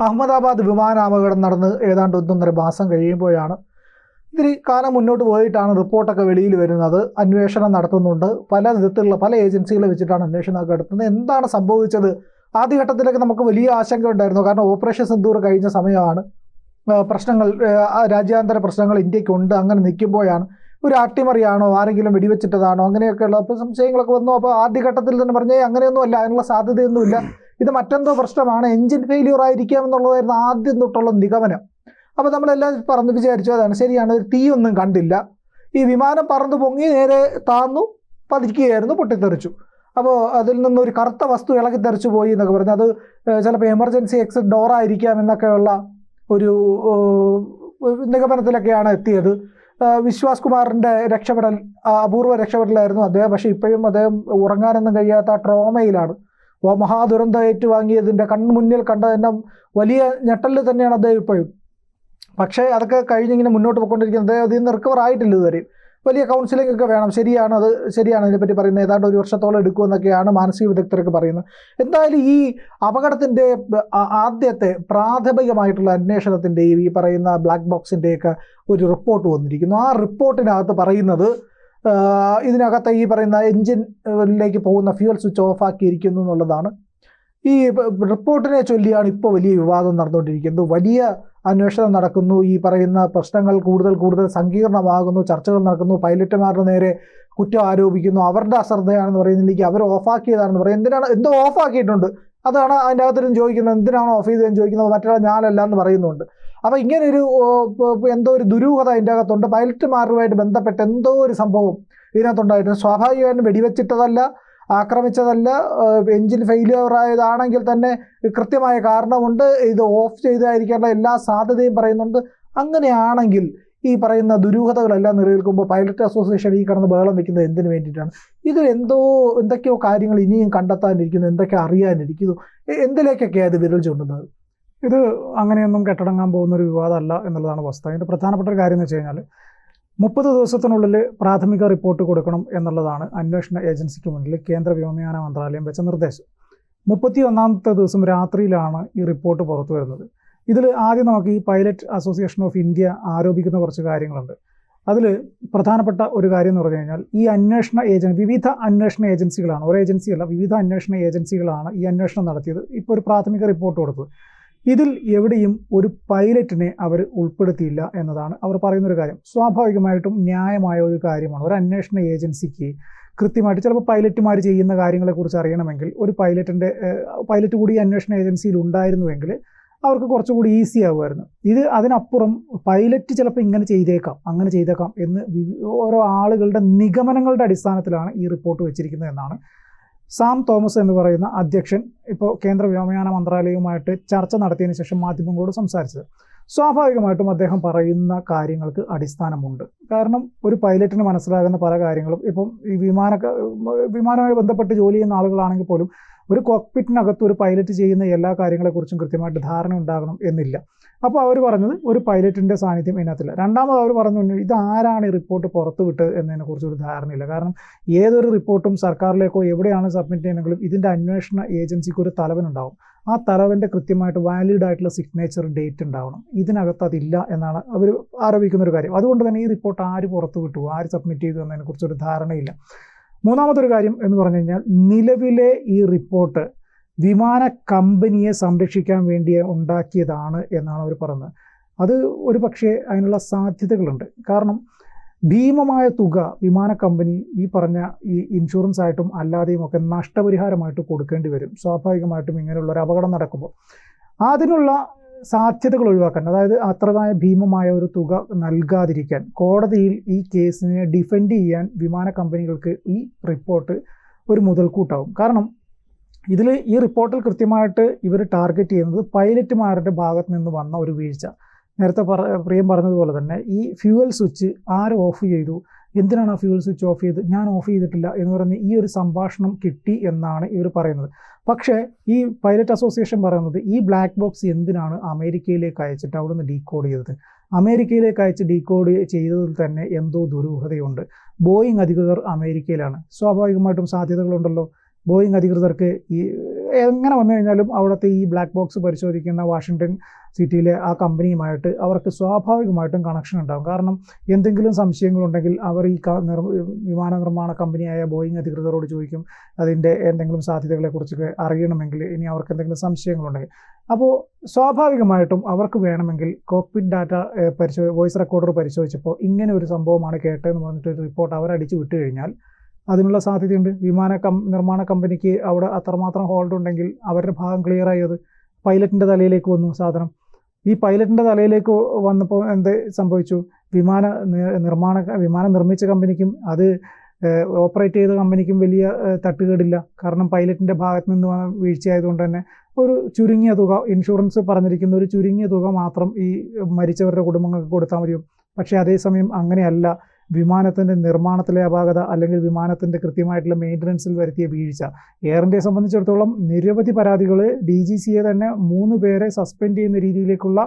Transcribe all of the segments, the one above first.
അഹമ്മദാബാദ് വിമാനാപകടം നടന്ന് ഏതാണ്ട് ഒന്നൊന്നര മാസം കഴിയുമ്പോഴാണ് ഇത്തിരി കാലം മുന്നോട്ട് പോയിട്ടാണ് റിപ്പോർട്ടൊക്കെ വെളിയിൽ വരുന്നത്. അന്വേഷണം നടത്തുന്നുണ്ട്. പല വിധത്തിലുള്ള പല ഏജൻസികളെ വെച്ചിട്ടാണ് അന്വേഷണമൊക്കെ നടത്തുന്നത്. എന്താണ് സംഭവിച്ചത്? ആദ്യഘട്ടത്തിലൊക്കെ നമുക്ക് വലിയ ആശങ്ക ഉണ്ടായിരുന്നു. കാരണം ഓപ്പറേഷൻ സിന്ദൂർ കഴിഞ്ഞ സമയമാണ്. പ്രശ്നങ്ങൾ രാജ്യാന്തര പ്രശ്നങ്ങൾ ഇന്ത്യക്കുണ്ട്. അങ്ങനെ നിൽക്കുമ്പോഴാണ് ഒരു അട്ടിമറിയാണോ? ആരെങ്കിലും വെടിവെച്ചിട്ടതാണോ? അങ്ങനെയൊക്കെയുള്ള അപ്പോൾ സംശയങ്ങളൊക്കെ വന്നു. അപ്പോൾ ആദ്യഘട്ടത്തിൽ തന്നെ പറഞ്ഞേ അങ്ങനെയൊന്നും അല്ല. അതിനുള്ള സാധ്യതയൊന്നുമില്ല. ഇത് മറ്റെന്തോ പ്രശ്നമാണ് എഞ്ചിൻ ഫെയിലിയർ ആയിരിക്കാം എന്നുള്ളതായിരുന്നു ആദ്യം തൊട്ടുള്ള നിഗമനം. അപ്പോൾ നമ്മളെല്ലാം പറഞ്ഞു വിചാരിച്ചു അതാണ് ശരിയാണ് ഒരു തീയൊന്നും കണ്ടില്ല. ഈ വിമാനം പറന്ന് പൊങ്ങി നേരെ താന്നു പതിക്കുകയായിരുന്നു പൊട്ടിത്തെറിച്ചു. അപ്പോൾ അതിൽ നിന്നൊരു കറുത്ത വസ്തു ഇളകി തെറിച്ചു പോയി എന്നൊക്കെ പറഞ്ഞു അത് ചിലപ്പോൾ എമർജൻസി എക്സിറ്റ് ഡോർ ആയിരിക്കാം എന്നൊക്കെയുള്ള ഒരു നിഗമനത്തിലൊക്കെയാണ് എത്തിയത്. വിശ്വാസ് കുമാറിന്റെ രക്ഷപ്പെടൽ അപൂർവ രക്ഷപ്പെടലായിരുന്നു അദ്ദേഹം പക്ഷേ ഇപ്പോഴും അദ്ദേഹം ഉറങ്ങാനൊന്നും കഴിയാത്ത ട്രോമയിലാണ് മഹാദുരന്തം ഏറ്റുവാങ്ങിയതിന്റെ കൺമുന്നിൽ കണ്ടതിന്റെ വലിയ ഞെട്ടലിൽ തന്നെയാണ് അദ്ദേഹം ഇപ്പോഴും. പക്ഷേ അതൊക്കെ കഴിഞ്ഞിങ്ങനെ മുന്നോട്ട് പോയിക്കൊണ്ടിരിക്കുന്നത് അതിൽ നിന്ന് റിക്കവർ ആയിട്ടില്ല ഇതുവരെ. വലിയ കൗൺസിലിംഗ് ഒക്കെ വേണം. ശരിയാണ് അത് ശരിയാണ് അതിനെപ്പറ്റി പറയുന്നത്. ഏതാണ്ട് ഒരു വർഷത്തോളം എടുക്കുമെന്നൊക്കെയാണ് മാനസിക വിദഗ്ധരൊക്കെ പറയുന്നത്. എന്തായാലും ഈ അപകടത്തിന്റെ ആദ്യത്തെ പ്രാഥമികമായിട്ടുള്ള അന്വേഷണത്തിന്റെയും ഈ പറയുന്ന ബ്ലാക്ക് ബോക്സിന്റെയൊക്കെ ഒരു റിപ്പോർട്ട് വന്നിരിക്കുന്നു. ആ റിപ്പോർട്ടിനകത്ത് പറയുന്നത് ഇതിനകത്ത് ഈ പറയുന്ന എൻജിനിലേക്ക് പോകുന്ന ഫ്യൂൽ സ്വിച്ച് ഓഫ് ആക്കിയിരിക്കുന്നു എന്നുള്ളതാണ്. ഈ റിപ്പോർട്ടിനെ ചൊല്ലിയാണ് ഇപ്പോൾ വലിയ വിവാദം നടന്നുകൊണ്ടിരിക്കുന്നത്. വലിയ അന്വേഷണം നടക്കുന്നു. ഈ പറയുന്ന പ്രശ്നങ്ങൾ കൂടുതൽ കൂടുതൽ സങ്കീർണമാകുന്നു. ചർച്ചകൾ നടക്കുന്നു. പൈലറ്റുമാരുടെ നേരെ കുറ്റം ആരോപിക്കുന്നു. അവരുടെ അശ്രദ്ധയാണെന്ന് പറയുന്നില്ലെങ്കിൽ അവർ ഓഫാക്കിയതാണെന്ന് പറയും എന്തിനാണ്? എന്തോ ഓഫാക്കിയിട്ടുണ്ട് അതാണ് അതിന്റെ അകത്തൊരു ചോദിക്കുന്നത് എന്തിനാണ് ഓഫ് ചെയ്തതെന്ന് ചോദിക്കുന്നത് മറ്റൊരാൾ ഞാനല്ല എന്ന് പറയുന്നുണ്ട്. അപ്പോൾ ഇങ്ങനെ ഒരു എന്തോ ഒരു ദുരൂഹത അതിന്റെ അകത്തുണ്ട്. പൈലറ്റുമാരുമായിട്ട് ബന്ധപ്പെട്ട എന്തോ ഒരു സംഭവം ഇതിനകത്തുണ്ടായിട്ടുണ്ട്. സ്വാഭാവികമായിട്ടും വെടിവെച്ചിട്ടതല്ല ആക്രമിച്ചതല്ല എഞ്ചിൻ ഫെയിലിയർ ആയതാണെങ്കിൽ തന്നെ കൃത്യമായ കാരണമുണ്ട്. ഇത് ഓഫ് ചെയ്തായിരിക്കേണ്ട എല്ലാ സാധ്യതയും പറയുന്നുണ്ട്. അങ്ങനെയാണെങ്കിൽ ഈ പറയുന്ന ദുരൂഹതകളെല്ലാം നിലനിൽക്കുമ്പോൾ പൈലറ്റ് അസോസിയേഷൻ ഈ കിടന്ന് ബഹളം വെക്കുന്നത് എന്തിനു വേണ്ടിയിട്ടാണ്? ഇതിൽ എന്തോ എന്തൊക്കെയോ കാര്യങ്ങൾ ഇനിയും കണ്ടെത്താനിരിക്കുന്നു എന്തൊക്കെ അറിയാനിരിക്കുന്നു. എന്തിലേക്കൊക്കെയാണ് ഇത് വിരൽ ചൂണ്ടുന്നത്? ഇത് അങ്ങനെയൊന്നും കെട്ടടങ്ങാൻ പോകുന്ന ഒരു വിവാദമല്ല എന്നുള്ളതാണ് വസ്തുത. അതിന്റെ പ്രധാനപ്പെട്ട ഒരു കാര്യം എന്ന് വെച്ച് കഴിഞ്ഞാൽ മുപ്പത് ദിവസത്തിനുള്ളിൽ പ്രാഥമിക റിപ്പോർട്ട് കൊടുക്കണം എന്നുള്ളതാണ് അന്വേഷണ ഏജൻസിക്ക് മുന്നിൽ കേന്ദ്ര വ്യോമയാന മന്ത്രാലയം വെച്ച നിർദ്ദേശം. മുപ്പത്തി ഒന്നാമത്തെ ദിവസം രാത്രിയിലാണ് ഈ റിപ്പോർട്ട് പുറത്തു വരുന്നത്. ഇതിൽ ആദ്യം നമുക്ക് ഈ പൈലറ്റ് അസോസിയേഷൻ ഓഫ് ഇന്ത്യ ആരോപിക്കുന്ന കുറച്ച് കാര്യങ്ങളുണ്ട്. അതിൽ പ്രധാനപ്പെട്ട ഒരു കാര്യം എന്ന് പറഞ്ഞു കഴിഞ്ഞാൽ ഈ അന്വേഷണ ഏജൻ വിവിധ അന്വേഷണ ഏജൻസികളാണ് ഒരു ഏജൻസിയല്ല വിവിധ അന്വേഷണ ഏജൻസികളാണ് ഈ അന്വേഷണം നടത്തിയത്. ഇപ്പോൾ ഒരു പ്രാഥമിക റിപ്പോർട്ട് കൊടുത്തത്. ഇതിൽ എവിടെയും ഒരു പൈലറ്റിനെ അവർ ഉൾപ്പെടുത്തിയില്ല എന്നതാണ് അവർ പറയുന്നൊരു കാര്യം. സ്വാഭാവികമായിട്ടും ന്യായമായ ഒരു കാര്യമാണ്. ഒരു അന്വേഷണ ഏജൻസിക്ക് കൃത്യമായിട്ട് ചിലപ്പോൾ പൈലറ്റുമാർ ചെയ്യുന്ന കാര്യങ്ങളെക്കുറിച്ച് അറിയണമെങ്കിൽ ഒരു പൈലറ്റിന്റെ പൈലറ്റ് കൂടി അന്വേഷണ ഏജൻസിയിൽ ഉണ്ടായിരുന്നുവെങ്കിൽ അവർക്ക് കുറച്ചുകൂടി ഈസി ആകുമായിരുന്നു ഇത് അതിനപ്പുറം പൈലറ്റ് ചിലപ്പോൾ ഇങ്ങനെ ചെയ്തേക്കാം അങ്ങനെ ചെയ്തേക്കാം എന്ന് ഓരോ ആളുകളുടെ നിഗമനങ്ങളുടെ അടിസ്ഥാനത്തിലാണ് ഈ റിപ്പോർട്ട് വെച്ചിരിക്കുന്നത് എന്നാണ്. സാം തോമസ് എന്ന് പറയുന്ന അധ്യക്ഷൻ ഇപ്പോൾ കേന്ദ്ര വ്യോമയാന മന്ത്രാലയവുമായിട്ട് ചർച്ച നടത്തിയതിനു ശേഷം മാധ്യമങ്ങളോട് സംസാരിച്ചത്. സ്വാഭാവികമായിട്ടും അദ്ദേഹം പറയുന്ന കാര്യങ്ങൾക്ക് അടിസ്ഥാനമുണ്ട്. കാരണം ഒരു പൈലറ്റിന് മനസ്സിലാകുന്ന പല കാര്യങ്ങളും ഇപ്പം ഈ വിമാന വിമാനവുമായി ബന്ധപ്പെട്ട് ജോലി ചെയ്യുന്ന ആളുകളാണെങ്കിൽ പോലും ഒരു കോക്പിറ്റിനകത്ത് ഒരു പൈലറ്റ് ചെയ്യുന്ന എല്ലാ കാര്യങ്ങളെക്കുറിച്ചും കൃത്യമായിട്ട് ധാരണ ഉണ്ടാകണം എന്നില്ല. അപ്പോൾ അവർ പറഞ്ഞത് ഒരു പൈലറ്റിന്റെ സാന്നിധ്യം ഇതിനകത്തില്ല. രണ്ടാമത് അവർ പറഞ്ഞു ഇത് ആരാണ് ഈ റിപ്പോർട്ട് പുറത്തു വിട്ടത് എന്നതിനെക്കുറിച്ച് ഒരു ധാരണയില്ല. കാരണം ഏതൊരു റിപ്പോർട്ടും സർക്കാരിലേക്കോ എവിടെയാണ് സബ്മിറ്റ് ചെയ്യണമെങ്കിലും ഇതിന്റെ അന്വേഷണ ഏജൻസിക്ക് ഒരു തലവനുണ്ടാവും ആ തലവന്റെ കൃത്യമായിട്ട് വാലിഡ് ആയിട്ടുള്ള സിഗ്നേച്ചർ ഡേറ്റ് ഉണ്ടാവണം. ഇതിനകത്ത് അതില്ല എന്നാണ് അവർ ആരോപിക്കുന്ന ഒരു കാര്യം. അതുകൊണ്ട് തന്നെ ഈ റിപ്പോർട്ട് ആര് പുറത്തു വിട്ടു ആര് സബ്മിറ്റ് ചെയ്തു എന്നതിനെക്കുറിച്ച് ഒരു ധാരണയില്ല. മൂന്നാമതൊരു കാര്യം എന്ന് പറഞ്ഞു കഴിഞ്ഞാൽ നിലവിലെ ഈ റിപ്പോർട്ട് വിമാന കമ്പനിയെ സംരക്ഷിക്കാൻ വേണ്ടി ഉണ്ടാക്കിയതാണ് എന്നാണ് അവർ പറയുന്നത്. അത് ഒരു പക്ഷേ അതിനുള്ള സാധ്യതകളുണ്ട്. കാരണം ഭീമമായ തുക വിമാന കമ്പനി ഈ പറഞ്ഞ ഈ ഇൻഷുറൻസ് ആയിട്ടും അല്ലാതെയും ഒക്കെ നഷ്ടപരിഹാരമായിട്ട് കൊടുക്കേണ്ടി വരും. സ്വാഭാവികമായിട്ടും ഇങ്ങനെയുള്ള ഒരു അപകടം നടക്കുമ്പോൾ. അതിനുള്ള സാധ്യതകൾ ഒഴിവാക്കാൻ അതായത് അത്രമായ ഭീമമായ ഒരു തുക നൽകാതിരിക്കാൻ കോടതിയിൽ ഈ കേസിനെ ഡിഫെൻഡ് ചെയ്യാൻ വിമാന കമ്പനികൾക്ക് ഈ റിപ്പോർട്ട് ഒരു മുതൽക്കൂട്ടാവും. കാരണം ഇതിൽ ഈ റിപ്പോർട്ടിൽ കൃത്യമായിട്ട് ഇവർ ടാർഗറ്റ് ചെയ്യുന്നത് പൈലറ്റുമാരുടെ ഭാഗത്ത് നിന്ന് വന്ന ഒരു വീഴ്ച. നേരത്തെ പ്രിയം പറഞ്ഞതുപോലെ തന്നെ ഈ ഫ്യൂവൽ സ്വിച്ച് ആര് ഓഫ് ചെയ്തു? എന്തിനാണ് ആ ഫ്യൂൽ സ്വിച്ച് ഓഫ് ചെയ്ത്? ഞാൻ ഓഫ് ചെയ്തിട്ടില്ല എന്ന് പറഞ്ഞ് ഈ ഒരു സംഭാഷണം കിട്ടി എന്നാണ് ഇവർ പറയുന്നത്. പക്ഷേ ഈ പൈലറ്റ് അസോസിയേഷൻ പറയുന്നത് ഈ ബ്ലാക്ക് ബോക്സ് എന്തിനാണ് അമേരിക്കയിലേക്ക് അയച്ചിട്ട് അവിടുന്ന് ഡീകോഡ് ചെയ്തത്? അമേരിക്കയിലേക്ക് അയച്ച് ഡീകോഡ് ചെയ്തതിൽ തന്നെ എന്തോ ദുരൂഹതയുണ്ട്. ബോയിങ് അധികൃതർ അമേരിക്കയിലാണ്. സ്വാഭാവികമായിട്ടും സാധ്യതകളുണ്ടല്ലോ. ബോയിങ് അധികൃതർക്ക് ഈ എങ്ങനെ വന്നു കഴിഞ്ഞാലും അവിടുത്തെ ഈ ബ്ലാക്ക് ബോക്സ് പരിശോധിക്കുന്ന വാഷിങ്ടൺ സിറ്റിയിലെ ആ കമ്പനിയുമായിട്ട് അവർക്ക് സ്വാഭാവികമായിട്ടും കണക്ഷൻ ഉണ്ടാകും കാരണം എന്തെങ്കിലും സംശയങ്ങളുണ്ടെങ്കിൽ അവർ ഈ വിമാന നിർമ്മാണ കമ്പനിയായ ബോയിങ് അധികൃതരോട് ചോദിക്കും. അതിന്റെ എന്തെങ്കിലും സാധ്യതകളെക്കുറിച്ചൊക്കെ അറിയണമെങ്കിൽ ഇനി അവർക്ക് എന്തെങ്കിലും സംശയങ്ങളുണ്ടെങ്കിൽ. അപ്പോൾ സ്വാഭാവികമായിട്ടും അവർക്ക് വേണമെങ്കിൽ കോക്പിറ്റ് ഡാറ്റ പരിശോ വോയിസ് റെക്കോർഡർ പരിശോധിച്ചപ്പോൾ ഇങ്ങനെ ഒരു സംഭവമാണ് കേട്ടതെന്ന് പറഞ്ഞിട്ട് ഒരു റിപ്പോർട്ട് അവരടിച്ചു വിട്ടു കഴിഞ്ഞാൽ അതിനുള്ള സാധ്യതയുണ്ട്. വിമാന കം നിർമ്മാണ കമ്പനിക്ക് അവിടെ അത്രമാത്രം ഹോൾഡ് ഉണ്ടെങ്കിൽ അവരുടെ ഭാഗം ക്ലിയർ ആയത് പൈലറ്റിന്റെ തലയിലേക്ക് വന്നു സാധനം. ഈ പൈലറ്റിന്റെ തലയിലേക്ക് വന്നപ്പോൾ എന്ത് സംഭവിച്ചു? വിമാന നിർമ്മാണ വിമാനം നിർമ്മിച്ച കമ്പനിക്കും അത് ഓപ്പറേറ്റ് ചെയ്ത കമ്പനിക്കും വലിയ തട്ടുകേടില്ല. കാരണം പൈലറ്റിന്റെ ഭാഗത്ത് നിന്ന് വീഴ്ചയായതുകൊണ്ട് തന്നെ ഒരു ചുരുങ്ങിയ തുക ഇൻഷുറൻസ് പറഞ്ഞിരിക്കുന്ന ഒരു ചുരുങ്ങിയ തുക മാത്രം ഈ മരിച്ചവരുടെ കുടുംബങ്ങൾക്ക് കൊടുത്താൽ മതിയും? പക്ഷേ അതേസമയം അങ്ങനെയല്ല. വിമാനത്തിന്റെ നിർമ്മാണത്തിലെ അപാകത അല്ലെങ്കിൽ വിമാനത്തിന്റെ കൃത്യമായിട്ടുള്ള മെയിന്റനൻസിൽ വരുത്തിയ വീഴ്ച. എയർ ഇന്ത്യയെ സംബന്ധിച്ചിടത്തോളം നിരവധി പരാതികൾ ഡി ജി സിയെ തന്നെ മൂന്ന് പേരെ സസ്പെൻഡ് ചെയ്യുന്ന രീതിയിലേക്കുള്ള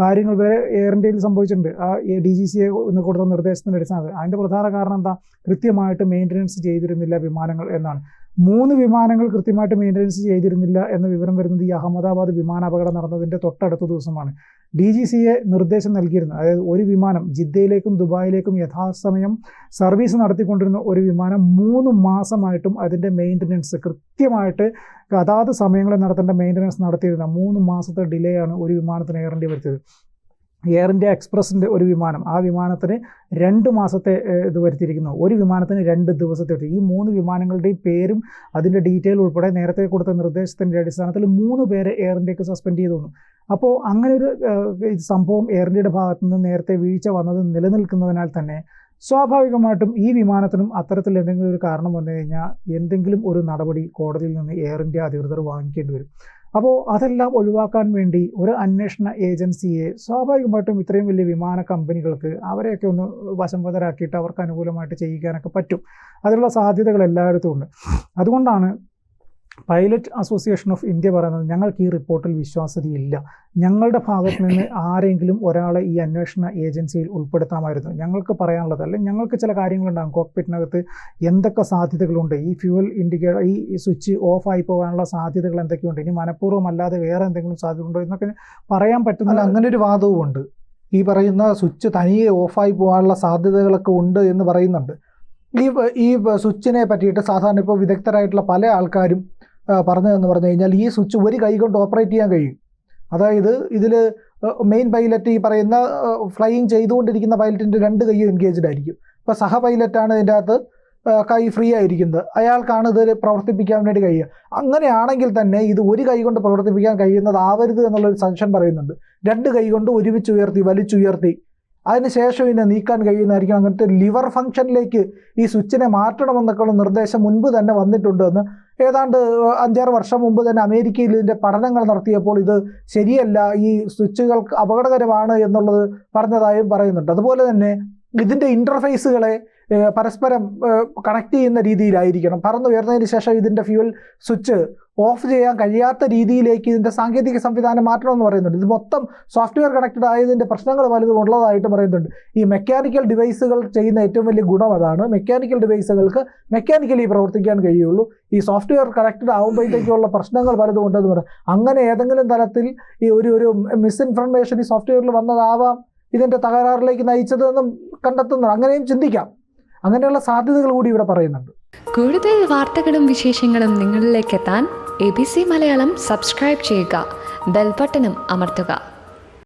കാര്യങ്ങൾ വരെ എയർ ഇന്ത്യയിൽ സംഭവിച്ചിട്ടുണ്ട്. ആ ഡി ജി സിയെ കൊടുത്ത നിർദ്ദേശത്തിന്റെ അടിസ്ഥാനത്തിൽ. അതിന്റെ പ്രധാന കാരണം എന്താ? കൃത്യമായിട്ട് മെയിന്റനൻസ് ചെയ്തിരുന്നില്ല വിമാനങ്ങൾ എന്നാണ്. മൂന്ന് വിമാനങ്ങൾ കൃത്യമായിട്ട് മെയിന്റനൻസ് ചെയ്തിരുന്നില്ല എന്ന വിവരം വരുന്നത് ഈ അഹമ്മദാബാദ് വിമാനാപകടം നടന്നതിന്റെ തൊട്ടടുത്ത ദിവസമാണ്. ഡി ജി സിയെ നിർദ്ദേശം നൽകിയിരുന്നു. അതായത് ഒരു വിമാനം ജിദ്ദയിലേക്കും ദുബായിലേക്കും യഥാസമയം സർവീസ് നടത്തിക്കൊണ്ടിരുന്ന ഒരു വിമാനം മൂന്ന് മാസമായിട്ടും അതിന്റെ മെയിന്റനൻസ് കൃത്യമായിട്ട് അതാത് സമയങ്ങളിൽ നടത്തേണ്ട മെയിന്റനൻസ് നടത്തിയിരുന്ന മൂന്ന് മാസത്തെ ഡിലേ ആണ് ഒരു വിമാനത്തിന് ഏറേണ്ടി വരുത്തിയത്. എയർ ഇന്ത്യ എക്സ്പ്രസിന്റെ ഒരു വിമാനം. ആ വിമാനത്തിന് രണ്ട് മാസത്തെ ഇത് വരുത്തിയിരിക്കുന്നു. ഒരു വിമാനത്തിന് രണ്ട് ദിവസത്തെ ഈ മൂന്ന് വിമാനങ്ങളുടെയും പേരും അതിന്റെ ഡീറ്റെയിൽ ഉൾപ്പെടെ നേരത്തെ കൊടുത്ത നിർദ്ദേശത്തിന്റെ അടിസ്ഥാനത്തിൽ മൂന്ന് പേരെ എയർ ഇന്ത്യയ്ക്ക് സസ്പെൻഡ് ചെയ്തു അപ്പോൾ അങ്ങനെ ഒരു സംഭവം എയർ ഇന്ത്യയുടെ ഭാഗത്തു നിന്ന് നേരത്തെ വീഴ്ച വന്നത് നിലനിൽക്കുന്നതിനാൽ തന്നെ സ്വാഭാവികമായിട്ടും ഈ വിമാനത്തിനും അത്തരത്തിൽ എന്തെങ്കിലും ഒരു കാരണം വന്നു കഴിഞ്ഞാൽ എന്തെങ്കിലും ഒരു നടപടി കോടതിയിൽ നിന്ന് എയർ ഇന്ത്യ അധികൃതർ വാങ്ങിക്കേണ്ടി വരും. അപ്പോൾ അതെല്ലാം ഒഴിവാക്കാൻ വേണ്ടി ഒരു അന്വേഷണ ഏജൻസിയെ സ്വാഭാവികമായിട്ടും ഇത്രയും വലിയ വിമാന കമ്പനികൾക്ക് അവരെയൊക്കെ ഒന്ന് വശംവതരാക്കിയിട്ട് അവർക്ക് അനുകൂലമായിട്ട് ചെയ്യിക്കാനൊക്കെ പറ്റും. അതിനുള്ള സാധ്യതകൾ എല്ലായിടത്തും ഉണ്ട്. അതുകൊണ്ടാണ് പൈലറ്റ് അസോസിയേഷൻ ഓഫ് ഇന്ത്യ പറയുന്നത് ഞങ്ങൾക്ക് ഈ റിപ്പോർട്ടിൽ വിശ്വാസ്യതയില്ല. ഞങ്ങളുടെ ഭാഗത്ത് നിന്ന് ആരെങ്കിലും ഒരാളെ ഈ അന്വേഷണ ഏജൻസിയിൽ ഉൾപ്പെടുത്താമായിരുന്നു. ഞങ്ങൾക്ക് പറയാനുള്ളത് അല്ലെങ്കിൽ ഞങ്ങൾക്ക് ചില കാര്യങ്ങളുണ്ടാകും. കോക്പിറ്റിനകത്ത് എന്തൊക്കെ സാധ്യതകളുണ്ട്? ഈ ഫ്യൂവൽ ഇൻഡിക്കേറ്റർ ഈ സ്വിച്ച് ഓഫ് ആയി പോകാനുള്ള സാധ്യതകൾ എന്തൊക്കെയുണ്ട്? ഇനി മനഃപൂർവം അല്ലാതെ വേറെ എന്തെങ്കിലും സാധ്യത ഉണ്ടോ എന്നൊക്കെ പറയാൻ പറ്റുന്നില്ല പറ്റുന്ന അങ്ങനെ ഒരു വാദവും ഉണ്ട്. ഈ പറയുന്ന സ്വിച്ച് തനിയെ ഓഫായി പോകാനുള്ള സാധ്യതകളൊക്കെ ഉണ്ട് എന്ന് പറയുന്നുണ്ട്. ഈ ഈ സ്വിച്ചിനെ പറ്റിയിട്ട് സാധാരണ ഇപ്പോൾ വിദഗ്ധരായിട്ടുള്ള പല ആൾക്കാരും പറഞ്ഞതെന്ന് പറഞ്ഞു കഴിഞ്ഞാൽ ഈ സ്വിച്ച് ഒരു കൈ കൊണ്ട് ഓപ്പറേറ്റ് ചെയ്യാൻ കഴിയും. അതായത് ഇതിൽ മെയിൻ പൈലറ്റ് ഈ പറയുന്ന ഫ്ലൈയിങ് ചെയ്തുകൊണ്ടിരിക്കുന്ന പൈലറ്റിന്റെ രണ്ട് കൈയും എൻഗേജ്ഡ് ആയിരിക്കും. ഇപ്പോൾ സഹ പൈലറ്റാണ് ഇതിന്റെ അകത്ത് കൈ ഫ്രീ ആയിരിക്കുന്നത്. അയാൾക്കാണ് ഇത് പ്രവർത്തിപ്പിക്കാൻ വേണ്ടി കഴിയുക. അങ്ങനെയാണെങ്കിൽ തന്നെ ഇത് ഒരു കൈ കൊണ്ട് പ്രവർത്തിപ്പിക്കാൻ കഴിയുന്നത് ആവരുത് എന്നുള്ളൊരു സംശയം പറയുന്നുണ്ട്. രണ്ട് കൈ കൊണ്ട് ഒരുമിച്ച് ഉയർത്തി വലിച്ചുയർത്തി അതിനുശേഷം ഇതിനെ നീക്കാൻ കഴിയുന്നതായിരിക്കും. അങ്ങനത്തെ ലിവർ ഫംഗ്ഷനിലേക്ക് ഈ സ്വിച്ചിനെ മാറ്റണമെന്നൊക്കെയുള്ള നിർദ്ദേശം മുൻപ് തന്നെ വന്നിട്ടുണ്ട് എന്ന് ഏതാണ്ട് അഞ്ചാറ് വർഷം മുമ്പ് തന്നെ അമേരിക്കയിൽ ഇതിന്റെ പഠനങ്ങൾ നടത്തിയപ്പോൾ ഇത് ശരിയല്ല ഈ സ്വിച്ചുകൾ അപകടകരമാണ് എന്നുള്ളത് പറഞ്ഞതായും പറയുന്നുണ്ട്. അതുപോലെ തന്നെ ഇതിന്റെ ഇന്റർഫേസുകളെ പരസ്പരം കണക്ട് ചെയ്യുന്ന രീതിയിലായിരിക്കണം. പറന്നുയർന്നതിന് ശേഷം ഇതിന്റെ ഫ്യൂൽ സ്വിച്ച് ഓഫ് ചെയ്യാൻ കഴിയാത്ത രീതിയിലേക്ക് ഇതിന്റെ സാങ്കേതിക സംവിധാനം മാറ്റണമെന്ന് പറയുന്നുണ്ട്. ഇത് മൊത്തം സോഫ്റ്റ്വെയർ കണക്റ്റഡ് ആയതിന്റെ പ്രശ്നങ്ങൾ പലതും ഉള്ളതായിട്ട് പറയുന്നുണ്ട്. ഈ മെക്കാനിക്കൽ ഡിവൈസുകൾ ചെയ്യുന്ന ഏറ്റവും വലിയ ഗുണം അതാണ്. മെക്കാനിക്കൽ ഡിവൈസുകൾക്ക് മെക്കാനിക്കലി പ്രവർത്തിക്കാൻ കഴിയുള്ളൂ. ഈ സോഫ്റ്റ്വെയർ കണക്റ്റഡ് ആകുമ്പോഴത്തേക്കുള്ള പ്രശ്നങ്ങൾ പലതും ഉണ്ടെന്ന് പറയാം അങ്ങനെ ഏതെങ്കിലും തരത്തിൽ ഈ ഒരു ഒരു മിസ്ഇൻഫർമേഷൻ ഈ സോഫ്റ്റ്വെയറിൽ വന്നതാവാം ഇതിന്റെ തകരാറിലേക്ക് നയിച്ചതെന്നും കണ്ടെത്തുന്നു അങ്ങനെയും ചിന്തിക്കാം. അങ്ങനെയുള്ള സാധ്യതകൾ കൂടി ഇവിടെ പറയുന്നുണ്ട്. കൂടുതൽ വാർത്തകളും വിശേഷങ്ങളും നിങ്ങളിലേക്ക് എത്താൻ A B C Malayalam subscribe ചെയ്യുക. ബെൽബട്ടനും അമർത്തുക.